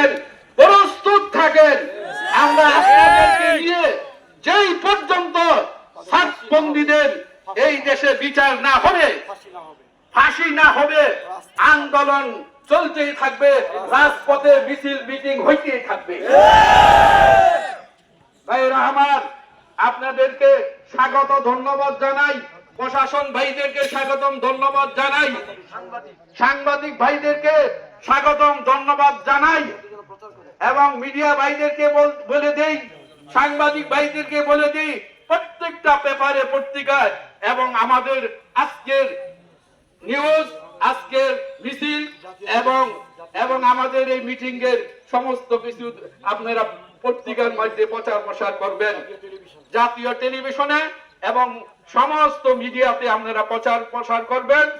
থাকেন, প্রস্তুত থাকেন। আমরা আপনাদেরকে নিয়ে যেই পর্যন্ত সাতবন্দীদের এই দেশে বিচার না হবে ফাঁসি না হবে, আন্দোলন চলতেই থাকবে, রাজপথে মিছিল, মিটিং হইতেই থাকবে। আমার আপনাদেরকে স্বাগত, ধন্যবাদ জানাই। প্রশাসন ভাইদেরকে স্বাগতম, ধন্যবাদ জানাই। সাংবাদিক ভাইদেরকে স্বাগতম, ধন্যবাদ জানাই। এবং মিডিয়া ভাইদেরকে বল- দেই, সাংবাদিক ভাইদেরকে বলে দিই, প্রত্যেকটা পেপারে পত্রিকায় এবং আমাদের আজকের নিউজ, আজকের মিছিল এবং এবং আমাদের এই মিটিং এর সমস্ত কিছু আপনারা পত্রিকার মধ্যে প্রচার প্রসার করবেন। জাতীয় টেলিভিশনে এবং সমস্ত মিডিয়াতে আপনারা প্রচার প্রসার করবেন।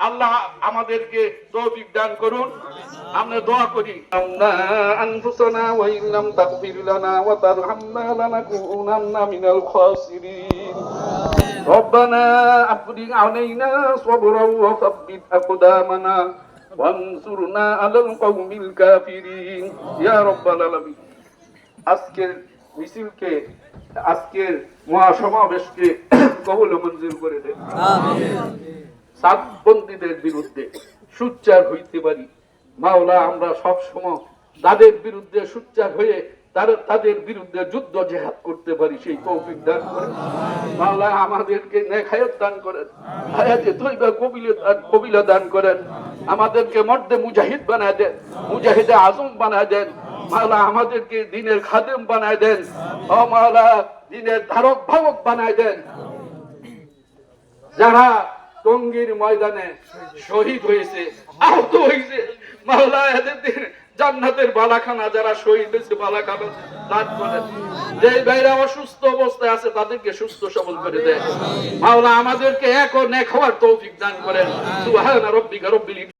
আল্লাহ আমাদেরকে তৌফিক দান করুন আমরা দোয়া করি আমরা আনফুসানা ওয়া ইল্লাম তাগফির লানা ওয়া তারহামনা লানাকুনান্না মিনাল খাসিরিন ربنا أفرغ علينا صبرا وثبت أقدامنا وانصرنا على القوم الكافرين يا رب العالمين আজকের মিছিলকে আজকের মহাসমাবেশকে কবল ও মঞ্জুর করে দেন বিরুদ্ধে হইতে পারি। মাওলা, আমরা তাদের বিরুদ্ধে হয়ে তারা তাদের বিরুদ্ধে যুদ্ধ জেহাদ করতে পারি, সেই দান মাওলা, আমাদেরকে দান করেন। হায়াতে তৈবা দান করেন। আমাদেরকে মর্দে মুজাহিদ বানায় দেন, মুজাহিদে আজম বানায় দেন। মাওলা, আমাদেরকে দিনের খাদেম বানায় দেন। ও মাওলা, দিনের ধারক ভাবক বানায় দেন। যারা টঙ্গীর ময়দানে শহীদ হয়েছে, আহত হয়েছে। মাওলা জান্নাতের বালাখানা, যারা শহীদ হয়েছে, বালাখানা দান যে ভাইরা অসুস্থ অবস্থায় আছে, তাদেরকে সুস্থ সবল করে দেয়। মাওলা আমাদেরকে এক ও নেক হওয়ার তৌফিক দান করেন।